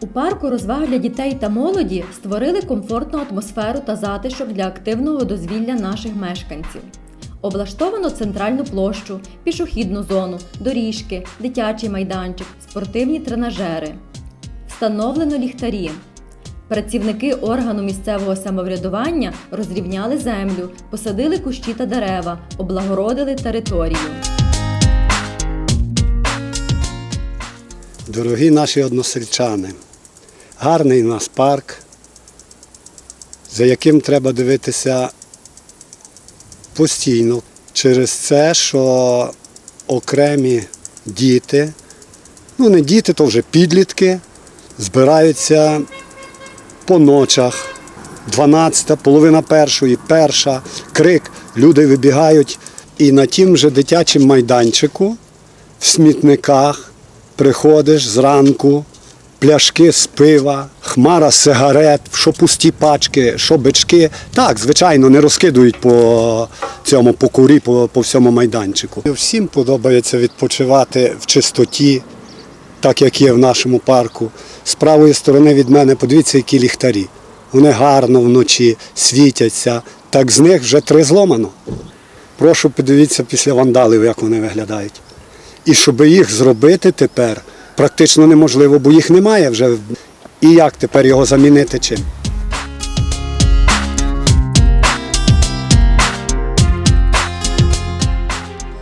У парку розваг для дітей та молоді створили комфортну атмосферу та затишок для активного дозвілля наших мешканців. Облаштовано центральну площу, пішохідну зону, доріжки, дитячий майданчик, спортивні тренажери. Встановлено ліхтарі. Працівники органу місцевого самоврядування розрівняли землю, посадили кущі та дерева, облагородили територію. Дорогі наші односельчани, гарний у нас парк, за яким треба дивитися постійно через це, що окремі діти, ну не діти, то вже підлітки, збираються по ночах. 12, половина першої, перша, крик, люди вибігають і на тім же дитячому майданчику в смітниках приходиш зранку, пляшки з пива, хмара сигарет, що пусті пачки, що бички. Так, звичайно, не розкидують по цьому по курі, по, по всьому майданчику. Всім подобається відпочивати в чистоті, так як є в нашому парку. З правої сторони від мене подивіться, які ліхтарі. Вони гарно вночі світяться. Так з них вже три зломано. Прошу подивіться після вандалів, як вони виглядають. І щоб їх зробити тепер практично неможливо, бо їх немає вже. І як тепер його замінити чим?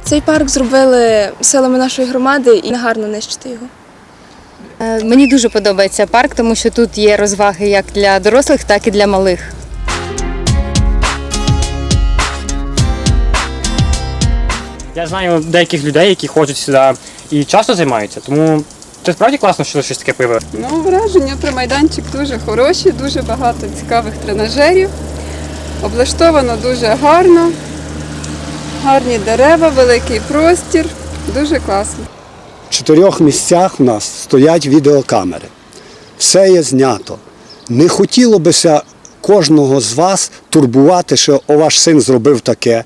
Цей парк зробили силами нашої громади і негарно нищити його. Е, Мені дуже подобається парк, тому що тут є розваги як для дорослих, так і для малих. Я знаю деяких людей, які ходять сюди і часто займаються, тому це справді класно, що щось таке пиво. Ну, враження про майданчик дуже хороші, дуже багато цікавих тренажерів. Облаштовано дуже гарно, гарні дерева, великий простір. Дуже класно. В чотирьох місцях у нас стоять відеокамери. Все є знято. Не хотіло бися кожного з вас турбувати, що о, ваш син зробив таке.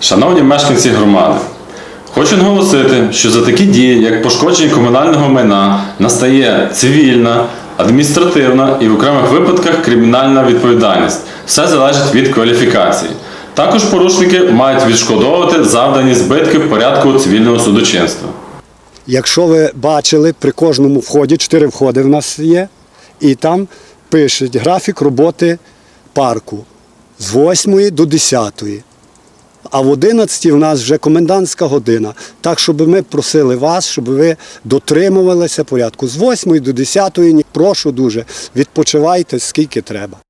Шановні мешканці громади, хочу наголосити, що за такі дії, як пошкодження комунального майна, настає цивільна, адміністративна і в окремих випадках кримінальна відповідальність. Все залежить від кваліфікації. Також порушники мають відшкодовувати завдані збитки в порядку цивільного судочинства. Якщо ви бачили, при кожному вході, чотири входи в нас є, і там пишуть графік роботи парку з 8 до 10. А в 11 в нас вже комендантська година. Так, щоб ми просили вас, щоб ви дотримувалися порядку з 8 до 10. Прошу дуже, відпочивайте скільки треба.